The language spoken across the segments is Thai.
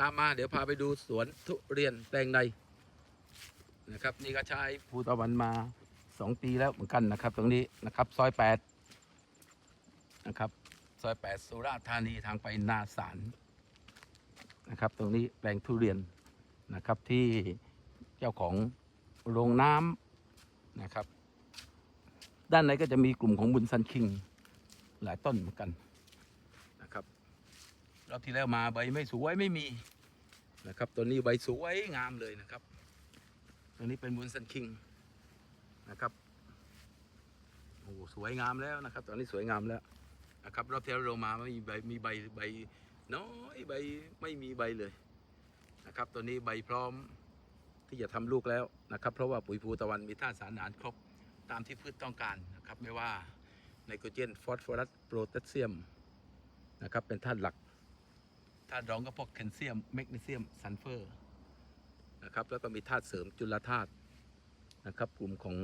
ตามมาเดี๋ยวพาไปดูสวนทุเรียนแปลงในนะครับ นี่ก็ใช้ภูตะวันมาสองปีแล้วเหมือนกันนะครับ ตรงนี้นะครับ ซอยแปดนะครับซอยแปดสุราษฎร์ธานีทางไปนาสารนะครับ ตรงนี้แปลงทุเรียนนะครับที่เจ้าของโรงน้ำนะครับ ด้านในก็จะมีกลุ่มของบุญซันคิง หลายต้นเหมือนกัน รอบที่แล้วมาใบไม่สวยไม่มีนะครับตัวนี้ใบสวยงามเลยนะครับตัวนี้เป็นบุญซันคิงนะครับโอ้โหสวยงามแล้วนะครับตอนนี้สวยงามแล้วนะครับรอบที่แล้วเรามาไม่มีใบมีใบใบน้อยใบไม่มีใบเลยนะครับตัวนี้ใบพร้อมที่จะทำลูกแล้วนะครับ เพราะว่าปุ๋ยภูตะวันมีธาตุสารอาหารครบตามที่พืชต้องการนะครับไม่ว่าไนโตรเจนฟอสฟอรัสโพแทสเซียมนะครับเป็นธาตุหลัก ธาตุรองก็พวกแคลเซียมแมกนีเซียมซัลเฟอร์นะครับแล้วก็มีธาตุเสริมจุลธาตุนะครับกลุ่มของ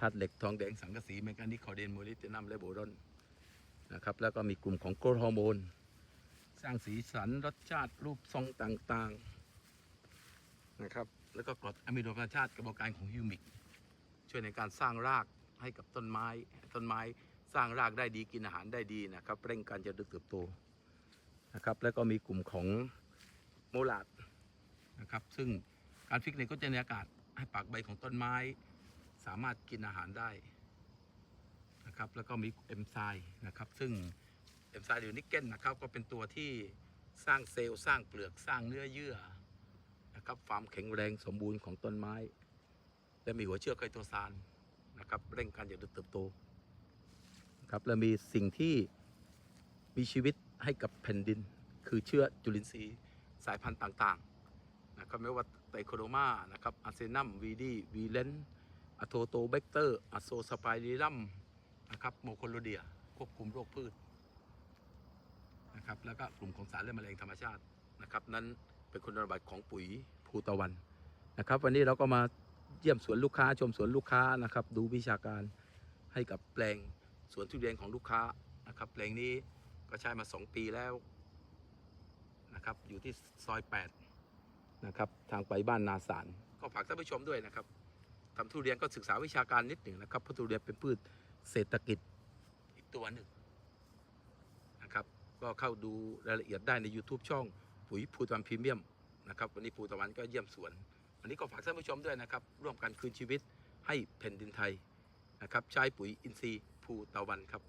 ธาตุเหล็กทองแดงสังกะสีแมงกานีสคอเดนโมลิเดนัมและโบรอนนะครับแล้วก็มีกลุ่มของโกรทฮอร์โมน สร้างสีสันรสชาติรูปทรงต่างๆนะครับแล้วก็กรดอะมิโนธรรมชาติกระบวนการของฮิวมิก ช่วยในการสร้างรากให้กับต้นไม้ ต้นไม้สร้างรากได้ดีกินอาหารได้ดีนะครับ เร่งการเจริญเติบโต นะครับ แล้วก็มีกลุ่มของโมลาดนะครับ ซึ่งการฟิกในก็จะในอากาศให้ปากใบของต้นไม้ สามารถกินอาหารได้นะครับ แล้วก็มีเอนไซม์นะครับ ซึ่งเอนไซม์หรือนิกเกิลนะครับ ก็เป็นตัวที่สร้างเซลล์สร้างเปลือกสร้างเนื้อเยื่อนะครับความแข็งแรงสมบูรณ์ของต้นไม้ และมีหัวเชื้อไคโตซานนะครับเร่งการเจริญเติบโตครับและมีสิ่งที่มีชีวิต ให้กับแผ่นดิน คือเชื้อจุลินทรีย์สายพันธุ์ต่างๆนะครับไม่ว่าไตโคโดมานะครับอาร์เซนัมวีดีวีเลนอะโทโตเบกเตอร์อะโซสไปริลัมนะครับโมโคโลเดียควบคุมโรคพืชนะครับแล้วก็กลุ่มของสารและแมลงธรรมชาตินะครับนั้นเป็นคุณสมบัติของปุ๋ยภูตะวันนะครับ วันนี้เราก็มาเยี่ยมสวนลูกค้าชมสวนลูกค้านะครับ ดูวิชาการให้กับแปลงสวนทุเรียนของลูกค้านะครับ แปลงนี้ ก็ใช้มา 2 ปีแล้วนะครับ อยู่ที่ซอย 8 นะครับ ทางไปบ้านนาสารก็ฝากท่านผู้ชมด้วยนะครับทำทุเรียนก็ศึกษาวิชาการนิดหนึ่งนะครับเพราะทุเรียนเป็นพืชเศรษฐกิจอีกตัวหนึ่งนะครับ ก็เข้าดูรายละเอียดได้ใน YouTube ช่องปุ๋ยภูตะวันพรีเมียมนะครับ วันนี้ภูตะวันก็เยี่ยมสวน วันนี้ก็ฝากท่านผู้ชมด้วยนะครับ ร่วมกันคืนชีวิตให้แผ่นดินไทยนะครับ ใช้ปุ๋ยอินทรีย์ภูตะวันครับ